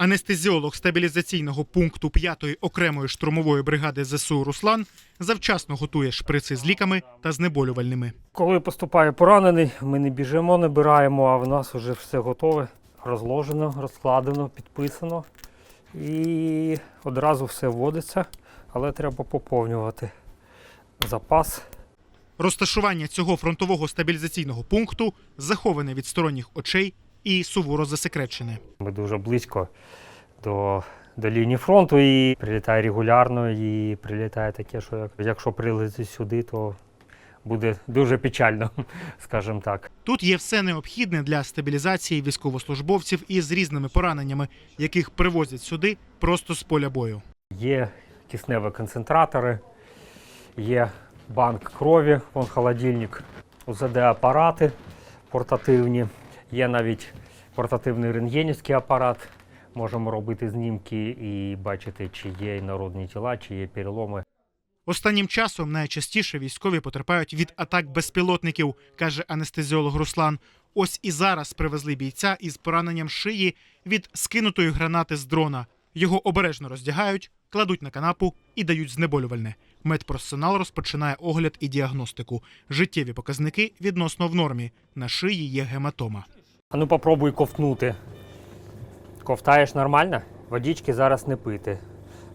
Анестезіолог стабілізаційного пункту 5-ї окремої штурмової бригади ЗСУ Руслан завчасно готує шприци з ліками та знеболювальними. Коли поступає поранений, ми не біжимо, не бираємо, а в нас вже все готове, розложено, розкладено, підписано. І одразу все вводиться, але треба поповнювати запас. Розташування цього фронтового стабілізаційного пункту заховане від сторонніх очей і суворо засекречене. Ми дуже близько до, до лінії фронту і прилітає регулярно, і прилітає таке, що якщо прилетить сюди, то буде дуже печально, скажімо так. Тут є все необхідне для стабілізації військовослужбовців із різними пораненнями, яких привозять сюди просто з поля бою. Є кисневі концентратори, є банк крові, вон холодильник, УЗД-апарати портативні, є навіть портативний рентгенівський апарат. Можемо робити знімки і бачити, чи є інородні тіла, чи є переломи. Останнім часом найчастіше військові потерпають від атак безпілотників, каже анестезіолог Руслан. Ось і зараз привезли бійця із пораненням шиї від скинутої гранати з дрона. Його обережно роздягають, кладуть на канапу і дають знеболювальне. Медперсонал розпочинає огляд і діагностику. Життєві показники відносно в нормі. На шиї є гематома. А ну попробуй ковтнути. Ковтаєш нормально? Водички зараз не пити.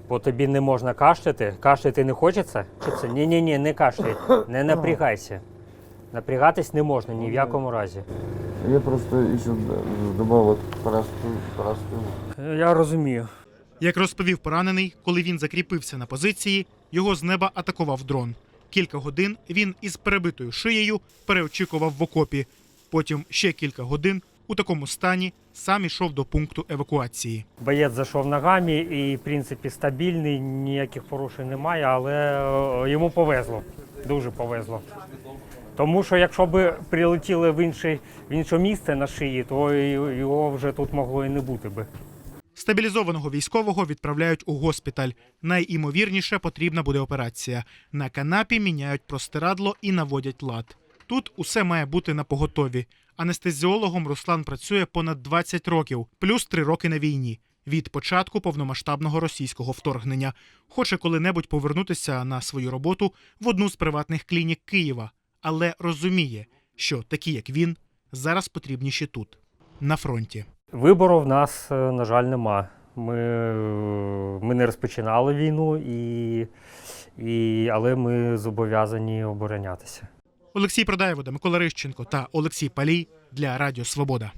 Бо тобі не можна кашляти. Кашляти не хочеться? Хочеться? Ні, ні, ні, не кашляй. Не напрягайся. Напрягатись не можна ні в якому разі. Я просто добавил простую, простую. Е, Я розумію. Як розповів поранений, коли він закріпився на позиції, його з неба атакував дрон. Кілька годин він із перебитою шиєю переочікував в окопі. Потім ще кілька годин у такому стані сам ішов до пункту евакуації. Боєць зайшов ногами і, в принципі, стабільний, ніяких порушень немає, але е, йому повезло. Дуже повезло. Тому що якщо б прилетіли в, інший, в інше місце на шиї, то його вже тут могло і не бути би. Стабілізованого військового відправляють у госпіталь. Найімовірніше потрібна буде операція. На канапі міняють простирадло і наводять лад. Тут усе має бути на поготові. Анестезіологом Руслан працює понад 20 років, плюс 3 роки на війні. Від початку повномасштабного російського вторгнення хоче коли-небудь повернутися на свою роботу в одну з приватних клінік Києва, але розуміє, що такі, як він, зараз потрібніші тут, на фронті. Вибору в нас, е, на жаль, нема. Ми, ми не розпочинали війну, і, і, але ми зобов'язані оборонятися. Олексій Продаєвода, Микола Рищенко та Олексій Палій для Радіо Свобода.